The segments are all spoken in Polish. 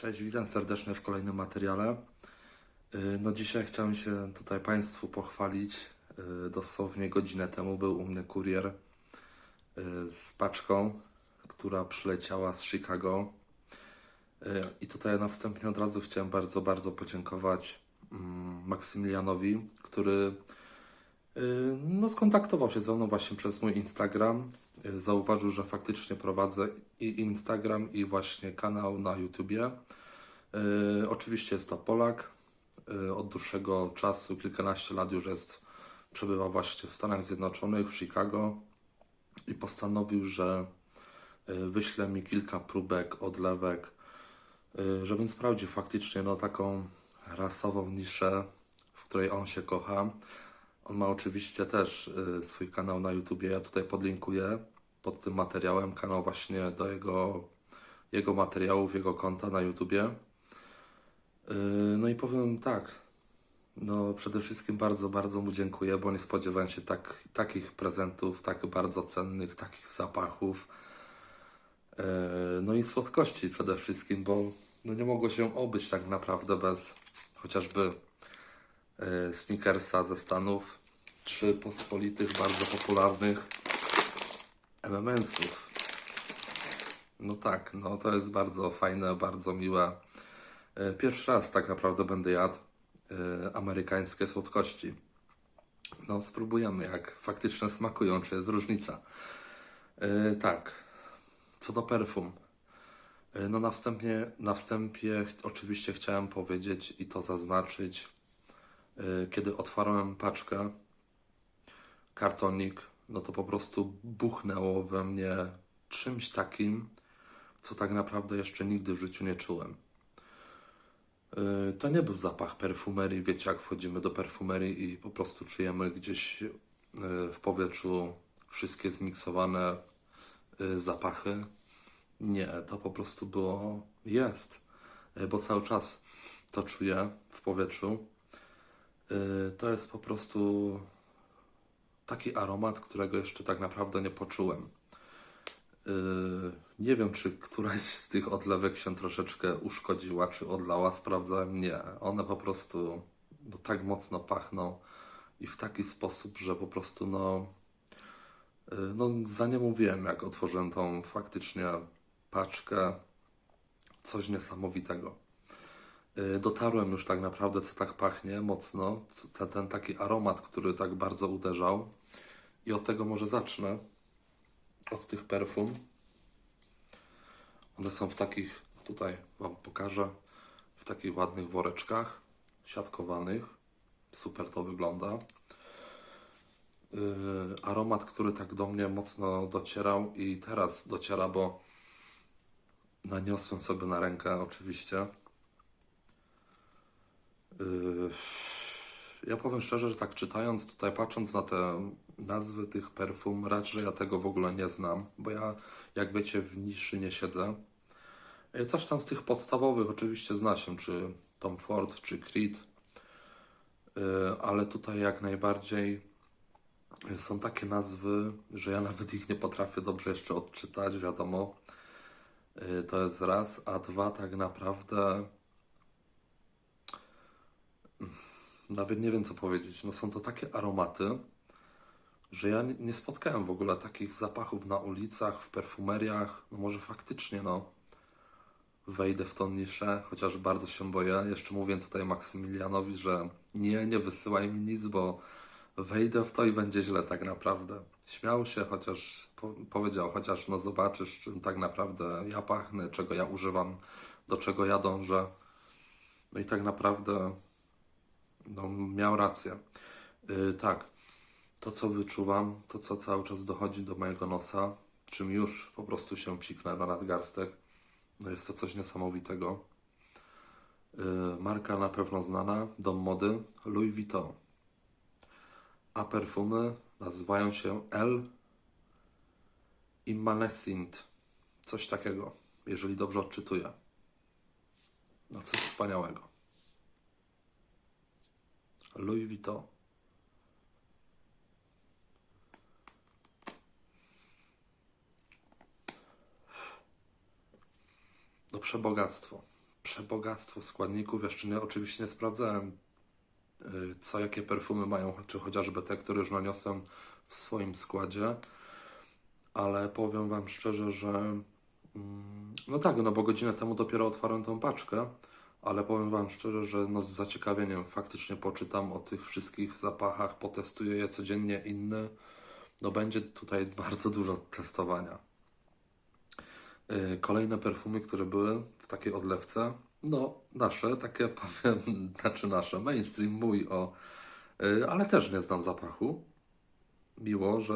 Cześć, witam serdecznie w kolejnym materiale. Yy, No dzisiaj chciałem się tutaj Państwu pochwalić. Yy, Dosłownie godzinę temu był u mnie kurier yy, z paczką, która przyleciała z Chicago. I tutaj na wstępie od razu chciałem bardzo, bardzo podziękować mm, Maksymilianowi, który no, skontaktował się ze mną właśnie przez mój Instagram. Yy, Zauważył, że faktycznie prowadzę i Instagram, i właśnie kanał na YouTubie. Yy, oczywiście jest to Polak. Yy, od dłuższego czasu, kilkanaście lat już jest, przebywa właśnie w Stanach Zjednoczonych, w Chicago i postanowił, że wyśle mi kilka próbek, odlewek, żebym sprawdził faktycznie no, taką rasową niszę, w której on się kocha. On ma oczywiście też yy, swój kanał na YouTubie. Ja tutaj podlinkuję pod tym materiałem kanał właśnie do jego, jego materiałów, jego konta na YouTubie. Yy, No i powiem tak, no przede wszystkim bardzo, bardzo mu dziękuję, bo nie spodziewałem się tak, takich prezentów, tak bardzo cennych, takich zapachów. Yy, No i słodkości przede wszystkim, bo no nie mogło się obyć tak naprawdę bez chociażby Snickersa ze Stanów, czy pospolitych, bardzo popularnych MMS-ów. No tak, no to jest bardzo fajne, bardzo miłe. E, Pierwszy raz tak naprawdę będę jadł e, amerykańskie słodkości. No, spróbujemy, jak faktycznie smakują, czy jest różnica. E, tak, co do perfum. No, na wstępie, na wstępie oczywiście chciałem powiedzieć i to zaznaczyć, kiedy otwarłem paczkę, kartonik, no to po prostu buchnęło we mnie czymś takim, co tak naprawdę jeszcze nigdy w życiu nie czułem. Yy, To nie był zapach perfumerii, wiecie, jak wchodzimy do perfumerii i po prostu czujemy gdzieś yy, w powietrzu wszystkie zmiksowane yy, zapachy. Nie, to po prostu było, jest, bo cały czas to czuję w powietrzu. To jest po prostu taki aromat, którego jeszcze tak naprawdę nie poczułem. Yy, nie wiem, czy któraś z tych odlewek się troszeczkę uszkodziła, czy odlała. Sprawdzałem, nie. One po prostu no, tak mocno pachną i w taki sposób, że po prostu no, yy, no za nie mówiłem, jak otworzyłem tą faktycznie paczkę. Coś niesamowitego. Yy, Dotarłem już tak naprawdę, co tak pachnie mocno, ten, ten taki aromat, który tak bardzo uderzał. I od tego może zacznę, od tych perfum. One są w takich, tutaj Wam pokażę, w takich ładnych woreczkach, siatkowanych. Super to wygląda. Yy, aromat, który tak do mnie mocno docierał i teraz dociera, bo naniosłem sobie na rękę oczywiście. Yy, ja powiem szczerze, że tak czytając, tutaj patrząc na te nazwy tych perfum, raczej ja tego w ogóle nie znam, bo ja, jak wiecie, w niszy nie siedzę. Yy, Coś tam z tych podstawowych oczywiście zna się, czy Tom Ford, czy Creed, Yy, ale tutaj jak najbardziej yy, są takie nazwy, że ja nawet ich nie potrafię dobrze jeszcze odczytać, wiadomo. To jest raz, a dwa tak naprawdę nawet nie wiem co powiedzieć. No są to takie aromaty, że ja nie, spotkałem w ogóle takich zapachów na ulicach, w perfumeriach. No może faktycznie, no wejdę w tą niszę, chociaż bardzo się boję. Jeszcze mówię tutaj Maksymilianowi, że nie, nie wysyłaj mi nic, bo wejdę w to i będzie źle tak naprawdę. Śmiał się, chociaż po, powiedział, chociaż no zobaczysz, czym tak naprawdę ja pachnę, czego ja używam, do czego ja dążę. No i tak naprawdę no, miał rację. Yy, tak, to co wyczuwam, to co cały czas dochodzi do mojego nosa, czym już po prostu się psiknę na nadgarstek, no jest to coś niesamowitego. Yy, marka na pewno znana, dom mody Louis Vuitton. A perfumy nazywają się L Immanescent. Coś takiego, jeżeli dobrze odczytuję. No coś wspaniałego. Louis Vuitton. No przebogactwo. przebogactwo składników. Jeszcze nie, oczywiście nie sprawdzałem, y, co jakie perfumy mają, czy chociażby te, które już naniosłem w swoim składzie. Ale powiem Wam szczerze, że mm, no tak, no bo godzinę temu dopiero otwarłem tą paczkę, ale powiem Wam szczerze, że no z zaciekawieniem faktycznie poczytam o tych wszystkich zapachach, potestuję je codziennie inne. No będzie tutaj bardzo dużo testowania. Yy, Kolejne perfumy, które były w takiej odlewce, no nasze, takie powiem, znaczy nasze, mainstream mój, o, yy, ale też nie znam zapachu. Miło, że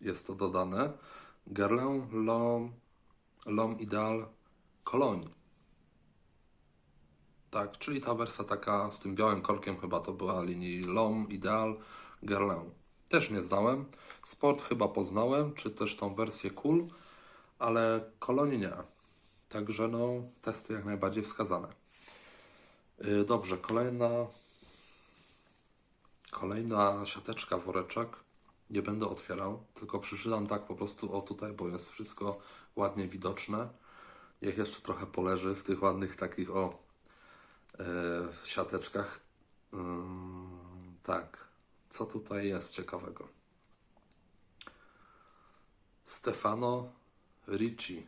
jest to dodane. Guerlain L'Homme Ideal Cologne. Tak, czyli ta wersja taka z tym białym korkiem chyba to była linii L'Homme Ideal Guerlain. Też nie znałem. Sport chyba poznałem, czy też tą wersję Cool, ale Cologne nie. Także no, testy jak najbardziej wskazane. Yy, Dobrze, kolejna Kolejna siateczka, woreczek. Nie będę otwierał, tylko przeczytam tak po prostu o tutaj, bo jest wszystko ładnie widoczne. Niech jeszcze trochę poleży w tych ładnych takich o e, siateczkach. Ym, tak, co tutaj jest ciekawego? Stefano Ricci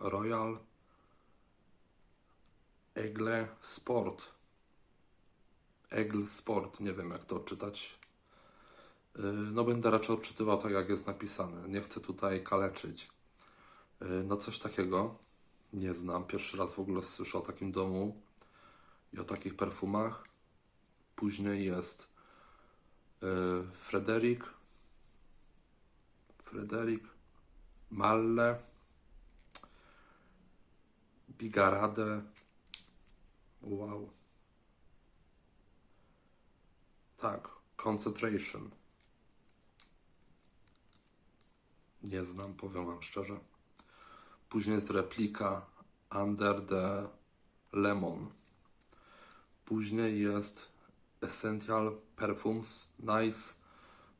Royal Egle Sport. Egl Sport, nie wiem jak to czytać. Yy, No będę raczej odczytywał tak jak jest napisane. Nie chcę tutaj kaleczyć. Yy, No coś takiego nie znam. Pierwszy raz w ogóle słyszę o takim domu i o takich perfumach. Później jest yy, Frederik Frederik Malle Bigarade Wow. Tak, Concentration. Nie znam, powiem Wam szczerze. Później jest replika Under the Lemon. Później jest Essential Perfumes Nice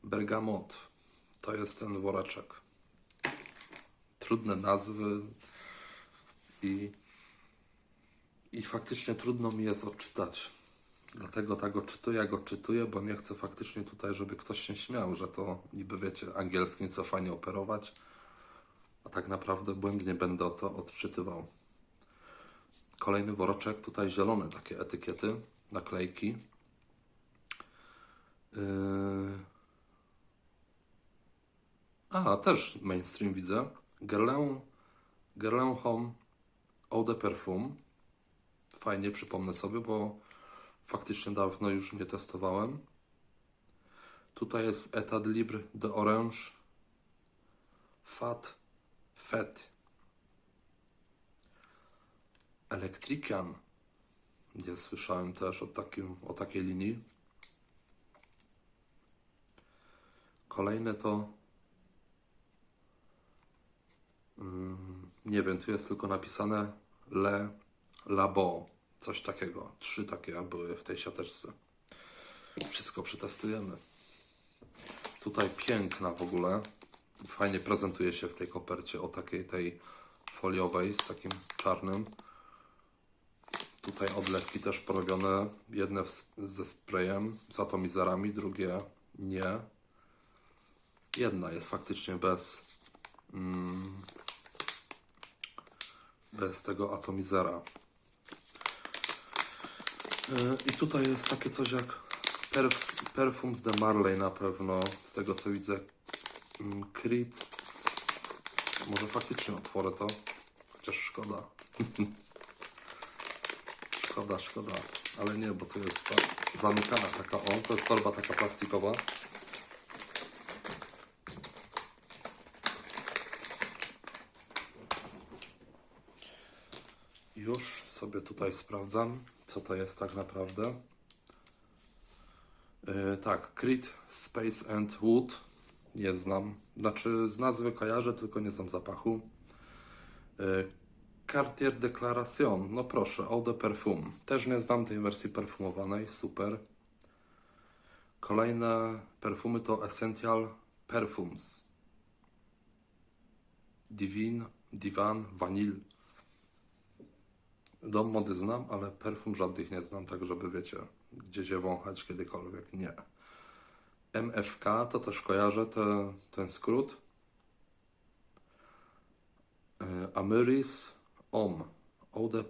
Bergamot. To jest ten woreczek. Trudne nazwy i, i faktycznie trudno mi jest odczytać. Dlatego tak odczytuję, jak odczytuję, bo nie chcę faktycznie tutaj, żeby ktoś się śmiał, że to niby wiecie, angielskim co fajnie operować, a tak naprawdę błędnie będę to odczytywał. Kolejny woreczek, tutaj zielone takie etykiety, naklejki. Yy... A, też mainstream widzę. Guerlain, Guerlain Home Eau de Parfum. Fajnie, przypomnę sobie, bo faktycznie dawno już nie testowałem. Tutaj jest Etat Libre de Orange Fat Fet Electrician. Nie słyszałem też o, takim, o takiej linii. Kolejne to mm, nie wiem, tu jest tylko napisane Le Labo. Coś takiego. Trzy takie były w tej siateczce. Wszystko przetestujemy. Tutaj piękna w ogóle. Fajnie prezentuje się w tej kopercie o takiej tej foliowej z takim czarnym. Tutaj odlewki też porobione. Jedne ze sprayem, z atomizerami, drugie nie. Jedna jest faktycznie bez mm, bez tego atomizera. Yy, I tutaj jest takie coś jak perf, Perfums de Marley na pewno, z tego co widzę. Mm, Creed. Może faktycznie otworzę to, chociaż szkoda. szkoda, szkoda, ale nie, bo to jest ta zamykana taka, o, to jest torba taka plastikowa. Już sobie tutaj sprawdzam, co to jest tak naprawdę. Yy, tak, Creed Space and Wood. Nie znam. Znaczy, z nazwy kojarzę, tylko nie znam zapachu. Yy, Cartier Declaration. No proszę, Eau de Parfum. Też nie znam tej wersji perfumowanej. Super. Kolejne perfumy to Essential Perfumes. Divine, Divan, Vanille. Dom mody znam, ale perfum żadnych nie znam, tak żeby wiecie, gdzie się wąchać kiedykolwiek. Nie. MFK to też kojarzę te, ten skrót. E, Amiris Om. Eau de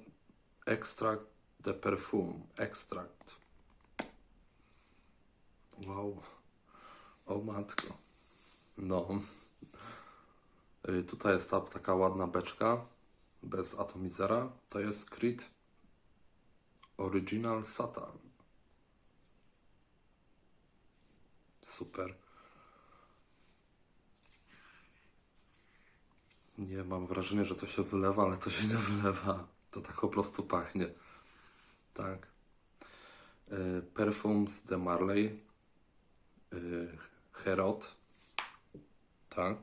Extract de Perfum. Extract. Wow. O matko. No. Y, Tutaj jest ta taka ładna beczka bez atomizera. To jest Crit Original Satan. Super. Nie, mam wrażenie, że to się wylewa, ale to się nie wylewa. To tak po prostu pachnie. Tak. Y, Perfumes de Marley. Y, Herod. Tak.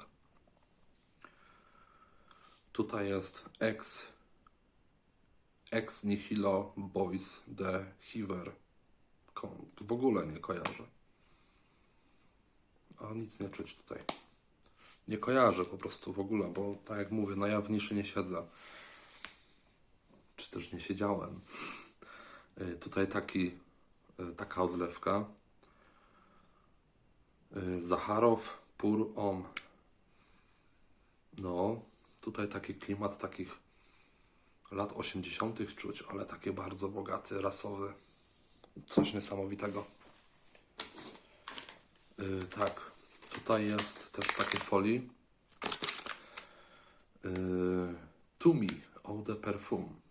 Tutaj jest ex ex nihilo boys de Hiver. W ogóle nie kojarzę. A nic nie czuć tutaj. Nie kojarzę po prostu w ogóle, bo tak jak mówię, na jawniszy nie siedzę. Czy też nie siedziałem. Y, Tutaj taki, y, taka odlewka. Y, Zacharow Pur Om. No, tutaj taki klimat takich lat 80. czuć, ale takie bardzo bogaty, rasowy. Coś niesamowitego. Yy, tak, tutaj jest też w takiej folii. Yy, Tumi Eau de Perfum.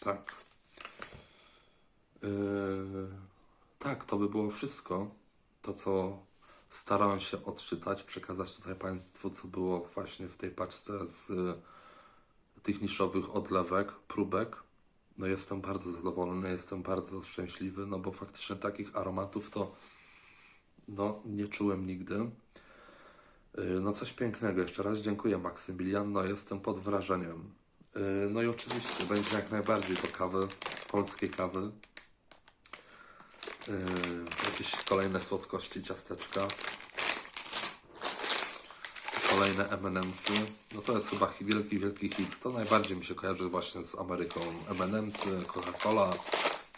Tak. Yy, tak, to by było wszystko. To, co starałem się odczytać, przekazać tutaj Państwu, co było właśnie w tej paczce z y, tych niszowych odlewek, próbek. No jestem bardzo zadowolony, jestem bardzo szczęśliwy, no bo faktycznie takich aromatów to no, nie czułem nigdy. Y, No coś pięknego. Jeszcze raz dziękuję Maksymilian, no jestem pod wrażeniem. Y, No i oczywiście będzie jak najbardziej do kawy, polskiej kawy. Yy, jakieś kolejne słodkości, ciasteczka. Kolejne M&M'sy. No to jest chyba wielki, wielki hit. To najbardziej mi się kojarzy właśnie z Ameryką. M&M'sy, Coca-Cola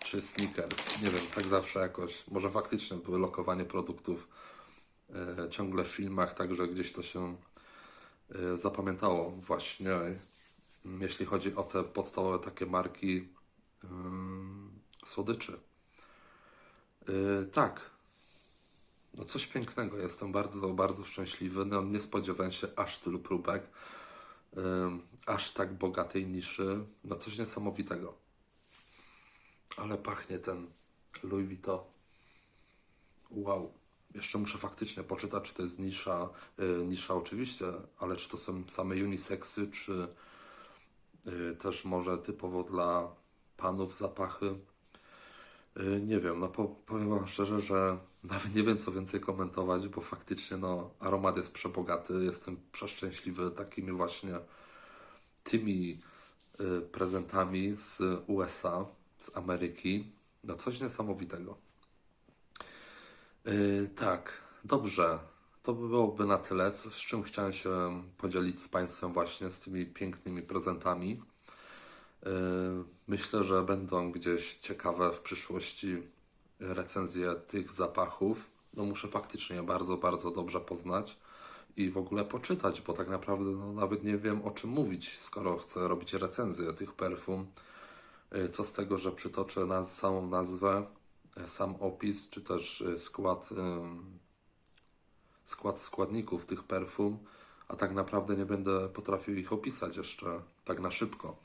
czy Snickers. Nie wiem, tak zawsze jakoś. Może faktycznie były lokowanie produktów yy, ciągle w filmach, także gdzieś to się yy, zapamiętało właśnie. Jeśli chodzi o te podstawowe takie marki yy, słodyczy. Yy, tak. No coś pięknego. Jestem bardzo, bardzo szczęśliwy. No, nie spodziewałem się aż tylu próbek. Aż tak bogatej niszy. No coś niesamowitego. Ale pachnie ten Louis Vuitton. Wow. Jeszcze muszę faktycznie poczytać, czy to jest nisza. Yy, nisza oczywiście, ale czy to są same unisexy, czy yy, też może typowo dla panów zapachy. Y, Nie wiem, no po, powiem Wam szczerze, że nawet nie wiem co więcej komentować, bo faktycznie no, aromat jest przebogaty. Jestem przeszczęśliwy takimi właśnie tymi y, prezentami z USA, z Ameryki. No coś niesamowitego. Y, tak, dobrze. To by byłoby na tyle, z czym chciałem się podzielić z Państwem właśnie z tymi pięknymi prezentami. Yy, Myślę, że będą gdzieś ciekawe w przyszłości recenzje tych zapachów. No muszę faktycznie bardzo, bardzo dobrze poznać i w ogóle poczytać, bo tak naprawdę no, nawet nie wiem o czym mówić, skoro chcę robić recenzję tych perfum. Yy, Co z tego, że przytoczę naz samą nazwę, yy, sam opis, czy też skład, skład składników tych perfum, a tak naprawdę nie będę potrafił ich opisać jeszcze tak na szybko.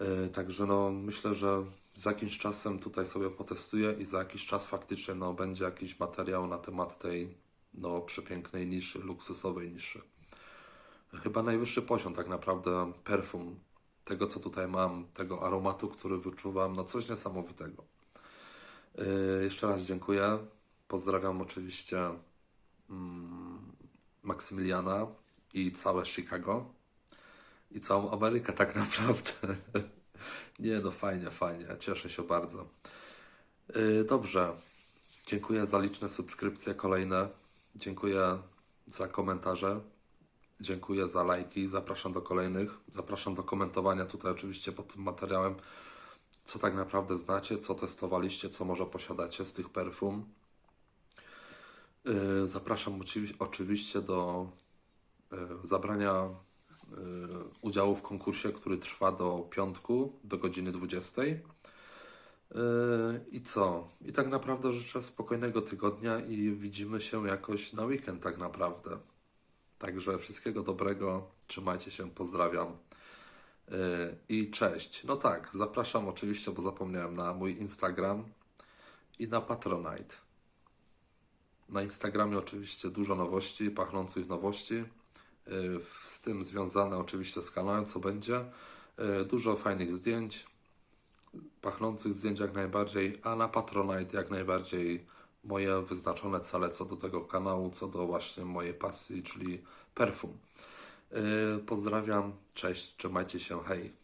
Yy, Także no, myślę, że za jakimś czasem tutaj sobie potestuję i za jakiś czas faktycznie no, będzie jakiś materiał na temat tej no, przepięknej niszy, luksusowej niszy. Chyba najwyższy poziom tak naprawdę perfum tego, co tutaj mam, tego aromatu, który wyczuwam, no coś niesamowitego. Yy, jeszcze raz dziękuję. Pozdrawiam oczywiście mm, Maksymiliana i całe Chicago i całą Amerykę tak naprawdę. Nie no, fajnie, fajnie. Cieszę się bardzo. Yy, dobrze. Dziękuję za liczne subskrypcje kolejne. Dziękuję za komentarze. Dziękuję za lajki, zapraszam do kolejnych. Zapraszam do komentowania tutaj oczywiście pod tym materiałem, co tak naprawdę znacie, co testowaliście, co może posiadacie z tych perfum. Yy, Zapraszam oczywi- oczywiście do yy, zabrania udziału w konkursie, który trwa do piątku, do godziny 20. Yy, I co? I tak naprawdę życzę spokojnego tygodnia i widzimy się jakoś na weekend tak naprawdę. Także wszystkiego dobrego, trzymajcie się, pozdrawiam yy, i cześć. No tak, zapraszam oczywiście, bo zapomniałem, na mój Instagram i na Patronite. Na Instagramie oczywiście dużo nowości, pachnących nowości, z tym związane oczywiście z kanałem, co będzie. Yy, Dużo fajnych zdjęć, pachnących zdjęć jak najbardziej, a na Patronite jak najbardziej moje wyznaczone cele co do tego kanału, co do właśnie mojej pasji, czyli perfum. Yy, Pozdrawiam, cześć, trzymajcie się, hej.